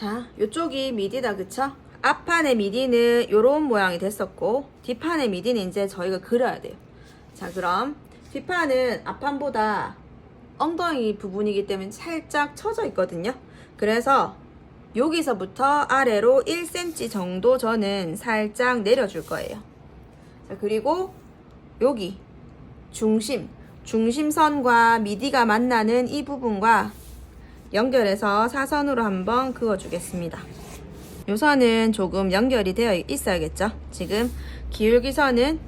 자, 요쪽이 미디다, 그쵸? 앞판의 미디는 요런 모양이 됐었고, 뒷판의 미디는 이제 저희가 그려야 돼요. 자, 그럼 뒷판은 앞판보다 엉덩이 부분이기 때문에 살짝 처져 있거든요. 그래서 여기서부터 아래로 1cm 정도 저는 살짝 내려줄 거예요. 자, 그리고 여기 중심, 중심선과 미디가 만나는 이 부분과 연결해서 사선으로 한번 그어주겠습니다. 요 선은 조금 연결이 되어 있어야겠죠? 지금 기울기 선은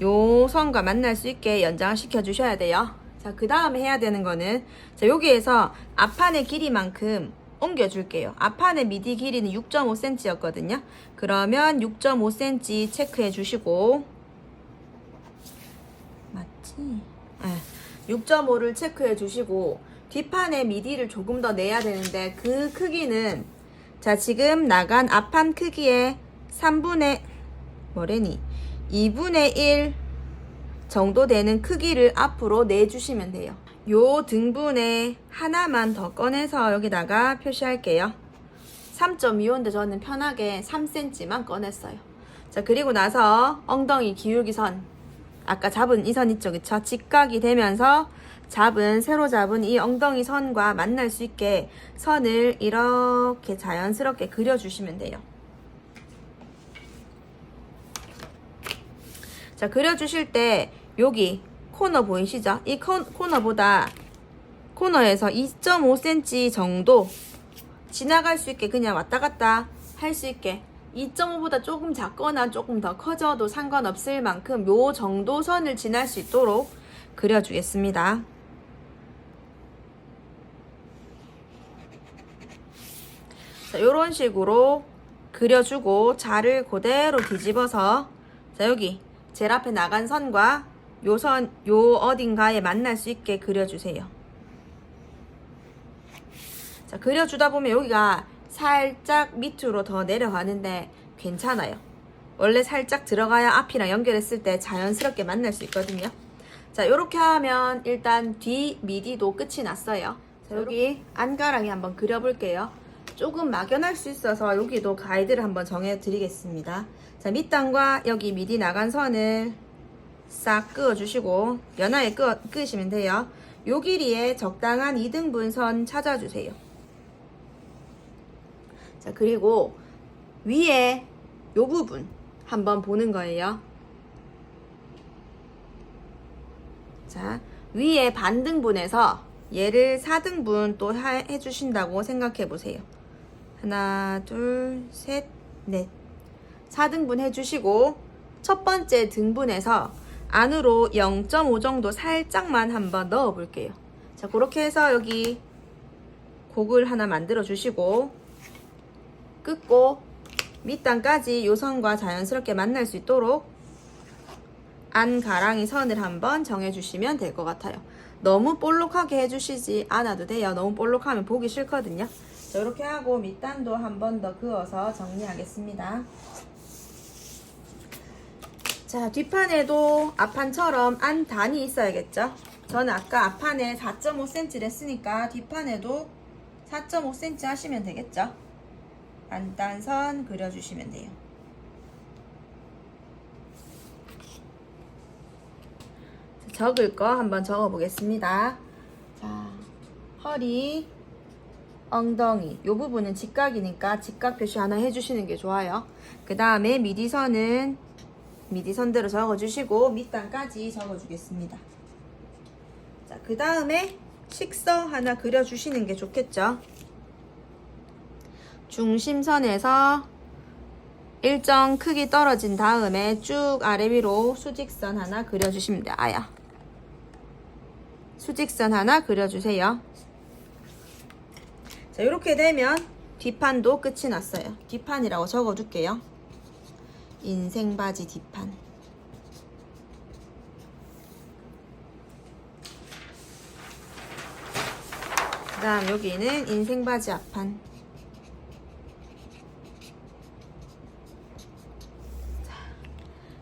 요 선과 만날 수 있게 연장시켜 주셔야 돼요. 자, 그 다음에 해야 되는 거는 자, 여기에서 앞판의 길이만큼 옮겨줄게요. 앞판의 미디 길이는 6.5cm였거든요. 그러면 6.5cm 체크해 주시고 맞지? 네. 6.5를 체크해 주시고 뒷판의 미디를 조금 더 내야 되는데 그 크기는 자 지금 나간 앞판 크기의 3분의 뭐래니 2분의 1 정도 되는 크기를 앞으로 내주시면 돼요. 요 등분에 하나만 더 꺼내서 여기다가 표시할게요. 3.25인데 저는 편하게 3cm만 꺼냈어요. 자, 그리고 나서 엉덩이 기울기 선. 아까 잡은 이 선 있죠, 그쵸? 직각이 되면서 잡은, 새로 잡은 이 엉덩이 선과 만날 수 있게 선을 이렇게 자연스럽게 그려주시면 돼요. 자, 그려주실 때 여기 코너 보이시죠? 이 코, 코너보다 코너에서 2.5cm 정도 지나갈 수 있게 그냥 왔다 갔다 할 수 있게 2.5보다 조금 작거나 조금 더 커져도 상관없을 만큼 요 정도 선을 지날 수 있도록 그려주겠습니다. 자, 요런 식으로 그려주고 자를 그대로 뒤집어서 자, 여기 제일 앞에 나간 선과 요 선, 요 어딘가에 만날 수 있게 그려주세요. 자, 그려주다 보면 여기가 살짝 밑으로 더 내려가는데 괜찮아요. 원래 살짝 들어가야 앞이랑 연결했을 때 자연스럽게 만날 수 있거든요. 자, 이렇게 하면 일단 뒤 미디도 끝이 났어요. 자, 여기 안가랑이 한번 그려볼게요. 조금 막연할 수 있어서 여기도 가이드를 한번 정해드리겠습니다. 자, 밑단과 여기 미디 나간 선을 싹 그어주시고 연하게 끄, 끄시면 돼요. 요 길이에 적당한 2등분 선 찾아주세요. 자, 그리고 위에 요 부분 한번 보는 거예요. 자, 위에 반등분해서 얘를 4등분 또 하- 해주신다고 생각해 보세요. 하나, 둘, 셋, 넷. 4등분 해주시고, 첫 번째 등분해서 안으로 0.5 정도 살짝만 한번 넣어 볼게요. 자, 그렇게 해서 여기 곡을 하나 만들어 주시고, 끊고, 밑단까지 요선과 자연스럽게 만날 수 있도록 안 가랑이 선을 한번 정해주시면 될 것 같아요. 너무 볼록하게 해주시지 않아도 돼요. 너무 볼록하면 보기 싫거든요. 자, 이렇게 하고 밑단도 한 번 더 그어서 정리하겠습니다. 자, 뒷판에도 앞판처럼 안 단이 있어야겠죠? 저는 아까 앞판에 4.5cm를 했으니까 뒷판에도 4.5cm 하시면 되겠죠? 안단선 그려주시면 돼요. 적을 거 한번 적어 보겠습니다. 자, 허리, 엉덩이. 요 부분은 직각이니까 직각 표시 하나 해주시는 게 좋아요. 그 다음에 미디선은 미디선대로 적어주시고 밑단까지 적어주겠습니다. 자, 그 다음에 식서 하나 그려주시는 게 좋겠죠. 중심선에서 일정 크기 떨어진 다음에 쭉 아래 위로 수직선 하나 그려주시면 돼요. 아야. 수직선 하나 그려주세요. 자, 이렇게 되면 뒷판도 끝이 났어요. 뒷판이라고 적어둘게요. 인생 바지 뒷판. 그 다음 여기는 인생 바지 앞판.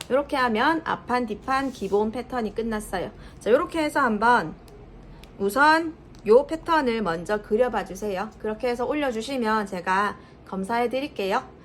이렇게 하면 앞판, 뒷판 기본 패턴이 끝났어요. 자, 이렇게 해서 한번 우선 요 패턴을 먼저 그려봐 주세요. 그렇게 해서 올려주시면 제가 검사해 드릴게요.